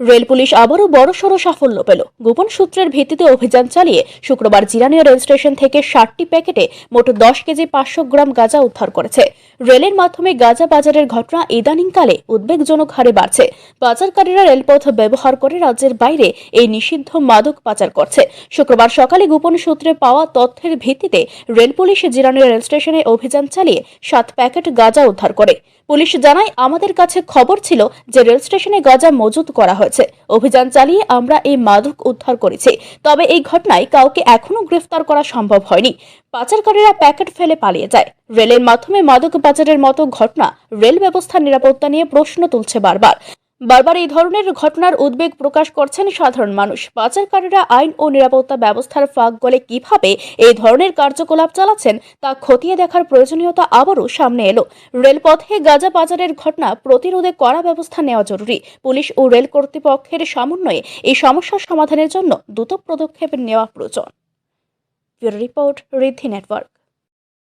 Rail police আবারও বড়সড় সাফল্য পেল। গোপন সূত্রের ভিত্তিতে অভিযান চালিয়ে শুক্রবার জিরানীয় রেল স্টেশন থেকে ষাটটি প্যাকেটে মোট দশ কেজি পাঁচশো গ্রাম গাঁজা উদ্ধার করেছে। রেলের মাধ্যমে গাঁজা বাজারের ঘটনা ইদানিংকালে উদ্বেগজনক হারে বাড়ছে। পাচারকারীরা রেলপথ ব্যবহার করে রাজ্যের বাইরে এই নিষিদ্ধ মাদক পাচার করছে। শুক্রবার সকালে গোপন সূত্রে পাওয়া তথ্যের ভিত্তিতে রেল পুলিশ জিরানীয় রেল স্টেশনে অভিযান চালিয়ে সাত প্যাকেট গাঁজা উদ্ধার করে। পুলিশ জানায়, আমাদের কাছে খবর ছিল যে রেল স্টেশনে গাঁজা মজুত করা হয়েছে। অভিযান চালিয়ে আমরা এই মাদক উদ্ধার করেছি। তবে এই ঘটনায় কাউকে এখনও গ্রেফতার করা সম্ভব হয়নি। পাচারকারীরা প্যাকেট ফেলে পালিয়ে যায়। রেলের মাধ্যমে মাদক পাচারের মতো ঘটনা রেল ব্যবস্থার নিরাপত্তা নিয়ে প্রশ্ন তুলছে বারবার। বারবার এই ধরনের ঘটনার উদ্বেগ প্রকাশ করছেন সাধারণ মানুষ। পাচারকারীরা আইন ও নিরাপত্তা ব্যবস্থার ফাঁক গলে কীভাবে এই ধরনের কার্যকলাপ চালাচ্ছেন তা খতিয়ে দেখার প্রয়োজনীয়তা আবারও সামনে এলো। রেলপথে গাঁজা পাচারের ঘটনা প্রতিরোধে কড়া ব্যবস্থা নেওয়া জরুরি। পুলিশ ও রেল কর্তৃপক্ষের সমন্বয়ে এই সমস্যার সমাধানের জন্য দ্রুত পদক্ষেপ নেওয়া প্রয়োজন। Report Riddhi network.